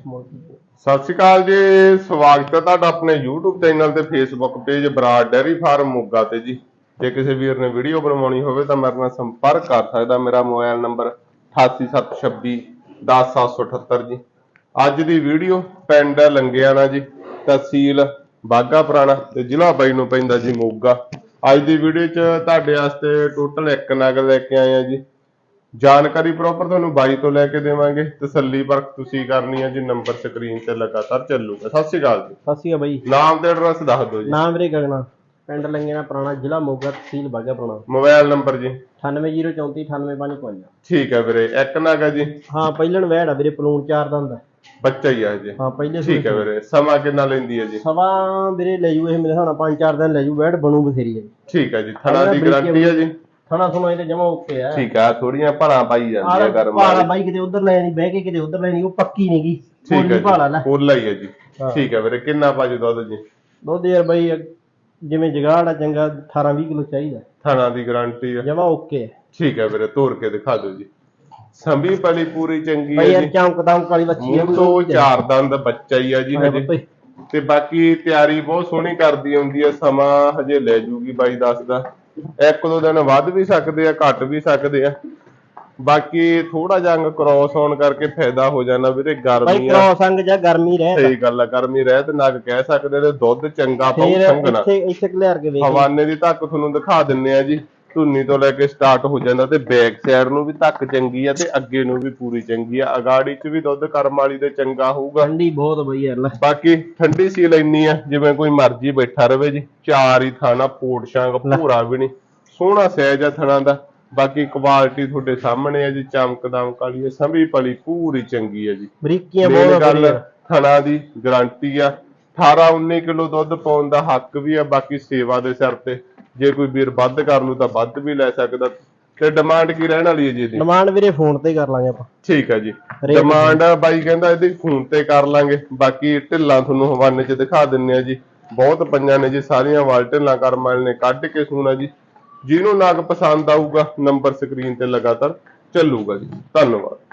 ਸਤਿ ਸ਼੍ਰੀ ਅਕਾਲ ਜੀ, ਸਵਾਗਤ ਹੈ ਤੁਹਾਡਾ ਆਪਣੇ YouTube ਚੈਨਲ ਤੇ Facebook page Brar dairy farm Moga ਤੇ ਜੀ। ਜੇ ਕਿਸੇ ਵੀਰ ਨੇ ਵੀਡੀਓ ਬਣਵਾਉਣੀ ਹੋਵੇ ਤਾਂ ਮੇਰੇ ਨਾਲ ਸੰਪਰਕ ਕਰ ਸਕਦਾ, ਮੇਰਾ ਮੋਬਾਈਲ ਨੰਬਰ 8876 10778 ਜੀ। ਅੱਜ ਦੀ ਵੀਡੀਓ ਪਿੰਡ ਲੰਗਿਆਣਾ ਜੀ, ਤਹਿਸੀਲ ਬਾਗਾ ਪੁਰਾਣਾ ਤੇ ਜ਼ਿਲ੍ਹਾ ਬਾਈ ਨੂੰ ਪੈਂਦਾ ਜੀ ਮੋਗਾ। ਅੱਜ ਦੀ ਵੀਡੀਓ 'ਚ ਤੁਹਾਡੇ ਵਾਸਤੇ ਟੋਟਲ ਇੱਕ ਨਗ ਲੈ ਕੇ ਆਏ ਆ ਜੀ। ਜਾਣਕਾਰੀ ਪ੍ਰੋਪਰ ਤੁਹਾਨੂੰ ਬਾਈ ਤੋਂ ਲੈ ਕੇ ਦੇਵਾਂਗੇ। ਤਸੱਲੀ ਪਰਖ ਤੁਸੀਂ ਕਰਨੀ ਹੈ ਜੀ ਨੰਬਰ ਸਕਰੀਨ ਤੇ ਲਗਾਤਾਰ ਚੱਲੂਗਾ। ਸਤਿ ਸ਼੍ਰੀ ਅਕਾਲ ਜੀ। ਸਤਿ ਸ਼੍ਰੀ ਅਕਾਲ ਬਾਈ। ਨਾਮ ਤੇ ਐਡਰੈਸ ਦੱਸ ਦਿਓ ਜੀ। ਨਾਮ ਵੀਰੇ ਗਗਨਾ ਪਿੰਡ ਲੰਗੇਣਾ ਪੁਰਾਣਾ ਜ਼ਿਲ੍ਹਾ ਮੋਗਾ ਤਹਿਸੀਲ ਬਾਗਾ ਪੁਰਾਣਾ। ਮੋਬਾਈਲ ਨੰਬਰ ਜੀ। 98034 98555 ਠੀਕ ਹੈ ਵੀਰੇ ਇੱਕ ਨਗ ਜੀ। ਹਾਂ ਪਹਿਲਣ ਵਹਿੜ ਆ ਵੀਰੇ ਪਲੂਣ ਚਾਰ ਦਾ ਹੁੰਦਾ ਬੱਚਾ ਹੀ ਆ ਜੀ ਹਾਂ ਪਹਿਲੇ ਠੀਕ ਹੈ ਵੀਰੇ ਸਮਾਂ ਕਿੰਨਾ ਲੈਂਦੀ ਹੈ ਜੀ? ਸਵਾ ਵੀਰੇ ਲੈ ਜੂ ਇਹ ਮੇਰੇ ਹਿਸਾਬ ਨਾਲ ਪੰਜ ਚਾਰ ਦਿਨ ਲੈ ਜੂ ਵਹਿੜ ਬਣੂ ਬਥੇਰੀ ਹੈ ਠੀਕ ਹੈ ਜੀ ਥਣਾ ਦੀ ਗਾਰੰਟੀ ਹੈ ਜੀ। ਥਣਾ ਸੁਣਾ ਇਹਦੇ ਜਮਾ ਓਕੇ ਆ। ਠੀਕ ਹੈ ਥੋੜੀਆਂ ਭਣਾ ਪਾਈ ਜਾਂਦੀਆਂ ਗਰਮ ਭਾਲਾ ਵਾਲੀ ਬਾਈ ਕਿਤੇ ਉਧਰ ਲੈ ਨਹੀਂ ਬਹਿ ਕੇ ਕਿਤੇ ਉਧਰ ਲੈ ਨਹੀਂ ਉਹ ਪੱਕੀ ਨਹੀਂ ਗੀ। ਠੀਕ ਹੈ ਭਾਲਾ ਜੀ ਲੈ। ਫੁੱਲ ਹੀ ਹੈ ਜੀ। ਹਾਂ। ਠੀਕ ਹੈ ਵੀਰੇ ਕਿੰਨਾ ਪਾਜੂ ਦੁੱਧ ਜੀ? ਦੁੱਧ ਯਾਰ ਬਾਈ ਜਿਵੇਂ ਜਗਾੜ ਆ ਚੰਗਾ 18 20 ਕਿਲੋ ਚਾਹੀਦਾ। ਥਣਾ ਦੀ ਗਾਰੰਟੀ ਹੈ ਜਮਾ ਓਕੇ ਠੀਕ ਹੈ ਵੀਰੇ ਤੋੜ ਕੇ ਦਿਖਾ ਦਿਓ ਜੀ। ਸੰਭੀ ਪਲੀ ਪੂਰੀ ਚੰਗੀ ਹੈ ਬਾਈ ਯਾਰ ਜੀ। ਚੌਂਕ ਦਮ ਕਾਲੀ ਬੱਚੀ ਆ ਮੂੰਹ ਤੋਂ ਚਾਰ ਦੰਦ ਬੱਚਾ ਹੀ ਆ ਜੀ ਹਾਂ ਹਜੇ। ਤੇ ਬਾਕੀ ਤਿਆਰੀ ਬਹੁਤ ਸੋਹਣੀ ਕਰਦੀ ਹੁੰਦੀ ਹੈ ਸਮਾਂ ਹਜੇ ਲੈ ਜੂਗੀ ਬਾਈ ਦੱਸਦਾ। ਇੱਕ ਦੋ ਦਿਨ ਵੱਧ ਵੀ ਸਕਦੇ ਆ ਘਟ ਵੀ ਸਕਦੇ ਆ। ਬਾਕੀ ਥੋੜਾ ਜੰਗ ਕ੍ਰੋਸ ਹੋਣ ਕਰਕੇ ਫਾਇਦਾ ਹੋ ਜਾਣਾ ਵੀਰੇ ਬਾਈ ਗਰਮੀ ਆ। ਕ੍ਰੋਸ ਅੰਗ ਜਾਂ ਗਰਮੀ ਰਹਿ ਸਹੀ ਗੱਲ ਆ ਗਰਮੀ ਰਹਿ ਤੇ ਨਗ ਕਹਿ ਸਕਦੇ ਤੇ ਦੁੱਧ ਚੰਗਾ ਪਾਉ ਫੇਰ ਸੰਗਣਾ ਇੱਥੇ ਇੱਥੇ ਕਲੀਅਰ ਕੇ ਵੇਖ ਹਵਾਨੇ ਦੀ ਧੱਕ ਤੁਹਾਨੂੰ ਦਿਖਾ ਦਿੰਨੇ ਆ ਜੀ। ਧੁੰਨੀ ਤੋਂ ਲੈ ਕੇ ਸਟਾਰਟ ਹੋ ਜਾਂਦਾ ਤੇ ਬੈਕ ਸਾਈਡ ਨੂੰ ਵੀ ਧੱਕ ਚੰਗੀ ਆ ਤੇ ਅੱਗੇ ਨੂੰ ਵੀ ਪੂਰੀ ਚੰਗੀ ਆ। ਅਗਾੜੀ 'ਚ ਵੀ ਦੁੱਧ ਕਰਮ ਵਾਲੀ ਦੇ ਚੰਗਾ ਹੋਊਗਾ। ਠੰਡੀ ਬਹੁਤ ਯਾਰ ਲੈ। ਬਾਕੀ ਠੰਡੀ ਸੀਲ ਇੰਨੀ ਆ ਜਿਵੇਂ ਕੋਈ ਮਰਜ਼ੀ ਬੈਠਾ ਰਵੇ ਜੀ। ਚਾਰ ਹੀ ਥਾਣਾ ਪੋਟ ਸ਼ਾਂਗ ਭੂਰਾ ਵੀ ਨਹੀਂ। ਸੋਹਣਾ ਸਹਿਜ ਆ ਥਣਾ ਦਾ। ਬਾਕੀ ਕੁਆਲਿਟੀ ਤੁਹਾਡੇ ਸਾਹਮਣੇ ਆ ਜੀ ਚਮਕ ਦਮਕ ਵਾਲੀ ਆ ਸੰਭੀ ਪਲੀ ਪੂਰੀ ਚੰਗੀ ਆ ਜੀ। ਬਰੀਕੀਆਂ ਬਹੁਤ ਗੱਲ ਥਣਾ ਦੀ ਗਾਰੰਟੀ ਆ। 18 19 ਕਿਲੋ ਦੁੱਧ ਪਾਉਣ ਦਾ ਹੱਕ ਵੀ ਆ ਬਾਕੀ ਸੇਵਾ ਦੇ ਸਿਰ ਤੇ। ਜੇ ਕੋਈ ਵੀਰ ਵੱਧ ਕਰ ਲੂ ਤਾਂ ਵੱਧ ਵੀ ਲੈ ਸਕਦਾ। ਤੇ ਡਿਮਾਂਡ ਕੀ ਰਹਿਣ ਵਾਲੀ ਹੈ ਜੀ ਇਹਦੀ? ਡਿਮਾਂਡ ਵੀਰੇ ਫੋਨ ਤੇ ਹੀ ਕਰ ਲਾਂਗੇ ਆਪਾਂ। ਠੀਕ ਹੈ ਜੀ। ਡਿਮਾਂਡ ਬਾਈ ਕਹਿੰਦਾ ਇਹਦੀ ਫੋਨ ਤੇ ਕਰ ਲਾਂਗੇ। ਬਾਕੀ ਢਿੱਲਾਂ ਤੁਹਾਨੂੰ ਹਵਾਨੇ 'ਚ ਦਿਖਾ ਦਿੰਨੇ ਆ ਜੀ। ਬਹੁਤ ਪੰਜਾਂ ਨੇ ਜੀ ਸਾਰੀਆਂ ਵਾਲ ਢਿੱਲਾਂ ਕਰਮ ਵਾਲੇ ਨੇ ਕੱਢ ਕੇ ਸੂਣਾ ਜੀ। ਜਿਹਨੂੰ ਨਗ ਪਸੰਦ ਆਊਗਾ ਨੰਬਰ ਸਕਰੀਨ ਤੇ ਲਗਾਤਾਰ ਚੱਲੂਗਾ ਜੀ। ਧੰਨਵਾਦ।